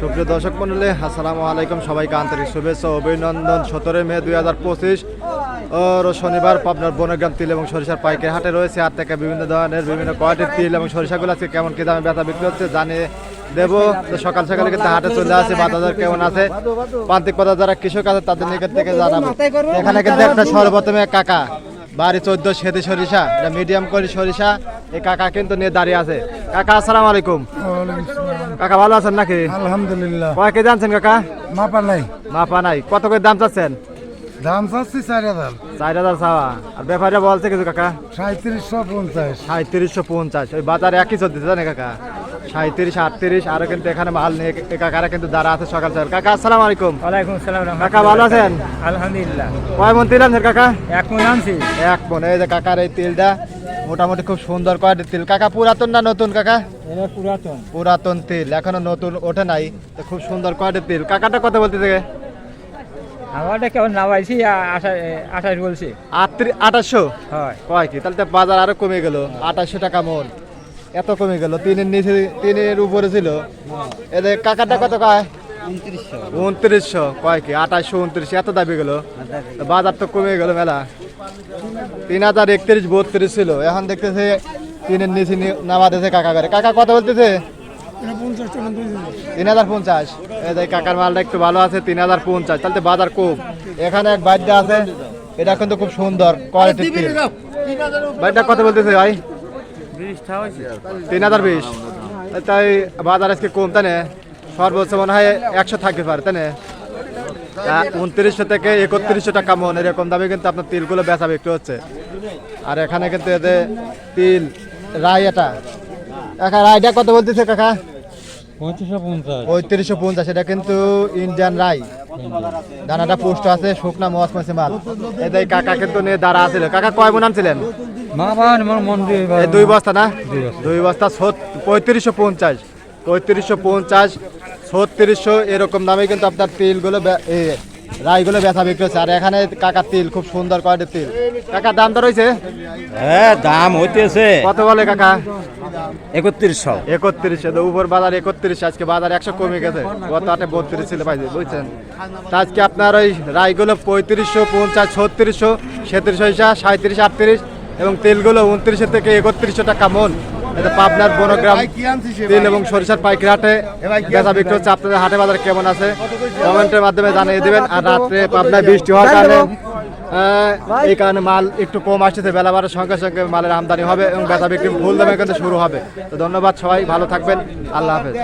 সুপ্রিয় দর্শক মন্ডলী আসসালামু আলাইকুম। সবাইকে আন্তরিক শুভেচ্ছা অভিনন্দন। সতেরোই মে দুই হাজার পঁচিশ শনিবার পাবনার বনগ্রাম তিল এবং সরিষার পাইকারি হাটে রয়েছে আর থেকে বিভিন্ন ধরনের, বিভিন্ন কোয়ালিটির তিল এবং সরিষাগুলো আজকে কেমন কি দামে বেচা বিক্রি হচ্ছে জানিয়ে দেবো। সকাল সকালে কিন্তু হাটে চলে আসে বাজার কেমন আছে, প্রান্তিক পদা যারা কৃষক আছে তাদের নিকট থেকে জানাব। এখানে কিন্তু একটা সর্বপ্রথমে কাকা। বাড়ি চোদ্দ সেদি সরিষা এটা মিডিয়াম করে সরিষা। এই কাকা কিন্তু নিয়ে দাঁড়িয়ে আছে। কাকা আসসালামু আলাইকুম। কাকা ভালো আছেন নাকি? আলহামদুলিল্লাহ। কয় কেজি আনছেন কাকা? মাপা নাই। মাপা নাই। কত করে দাম চাচ্ছেন? দাম চাচ্ছি চার হাজার। চার হাজার চাওয়া। আর ব্যাপারে বলছে কিছু কাকা? সাঁত্রিশশো পঞ্চাশ। সাঁত্রিশশো পঞ্চাশ। ওই বাজারে একই চলতেছে জানে কাকা? সাঁত্রিশ আটত্রিশ আরও কিন্তু এখানে মাল নিয়ে কাকারা কিন্তু দাঁড়া আছে সকাল সকাল। কাকা আসসালামু আলাইকুম। ওয়ালাইকুম সালাম কাকা ভালো আছেন? আলহামদুলিল্লাহ। কয় মন তিল আনছেন কাকা? এক মন আনছি। এক মন এই যে কাকার এই তিলটা মোটামুটি খুব সুন্দর কোয়ালিটির তিল। কাকা পুরাতন না নতুন কাকা? পুরাতন। পুরাতন তিল এখনও নতুন ওঠে নাই তো খুব সুন্দর কোয়ালিটির তিল। কাকাটা কথা বলতে থেকে? আমারটা কেমন নামাইছি আঠাশ বলছি। আঠাশশো? হয়। কয় কি? তাহলে বাজার আরও কমে গেল আঠাশশো টাকা মন। এত কমে গেল তিনের নিচে তিনের উপরে ছিল। এদের কাকাটা কত কয়? উনত্রিশশো কয় কি? আঠাশশো উনত্রিশ এত দাবি গেল। বাজার তো কমে গেল মেলা। তিন হাজার একত্রিশ বত্রিশ ছিল। এখন দেখতেছে তিনের নিচে নি- নামা দিয়েছে কাকা করে। কাকা কত বলতেছে? তিন হাজার পঞ্চাশ। এই যে কাকার মালটা একটু ভালো আছে তিন হাজার পঞ্চাশ। তাহলে বাজার কম। এখানে এক বাদ্যা আছে এটা কিন্তু খুব সুন্দর কোয়ালিটি বাড়িটা কত বলতেছে ভাই? তিন হাজার বিশ। তাই বাজার আজকে কম তাই সর্বোচ্চ মনে হয় একশো থাকতে পারে তাই উনত্রিশশো থেকে একত্রিশশো টাকা মন এরকম দামে কিন্তু আপনার তিলগুলো বেচা বিক্রি হচ্ছে। আর এখানে কিন্তু এদের তিল রায় এটা। কাকা রায়টা কত বলতেছে কাকা? পঁয়ত্রিশশো পঞ্চাশ। এটা কিন্তু ইন্ডিয়ান রাই দানাটা পোস্ট আছে শুকনা মস মাসে মাল। এদের কাকা কিন্তু নিয়ে দাঁড়া আছিল। কাকা কয় মন আনছিলেন? দুই বস্তা না? দুই বস্তা। পঁয়ত্রিশশো পঞ্চাশ। পঁয়ত্রিশশো পঞ্চাশ ছত্রিশশো এরকম দামে কিন্তু আপনার তিলগুলো বে- এই রাইগুলো বেচা বিক্রি হচ্ছে। আর এখানে কাকার তিল খুব সুন্দর কোয়ালিটির তিল। কাকার দাম তো রয়েছে হ্যাঁ দাম হইতেছে। কত বলে কাকা? একত্রিশশো। একত্রিশশো তো উপর বাজার একত্রিশ আজকে বাজার একশো কমে গেছে। গত আটে বত্রিশ ছিল পাইছে বুঝছেন? আজকে আপনার ওই রাইগুলো পঁয়ত্রিশশো পঞ্চাশ ছত্রিশশো সেত্রিশ পয়সা সাঁত্রিশ আটত্রিশ এবং তেলগুলো উনত্রিশশো থেকে একত্রিশশো টাকা মন এটা পাবনার বনগ্রাম তেল এবং সরিষার পাইকারি হাটে বেচা বিক্রি হচ্ছে আপনাদের হাটে বাজার কেমন আছে? কমেন্টের মাধ্যমে জানিয়ে দেবেন। আর রাত্রে পাবনায় বৃষ্টি হওয়ার কারণে এই কারণে মাল একটু কম আসছে বেলা বাড়ার সঙ্গে সঙ্গে মালের আমদানি হবে এবং বেচা বিক্রি ফুল দামে কিন্তু শুরু হবে। তো ধন্যবাদ সবাই ভালো থাকবেন। আল্লাহ হাফেজ।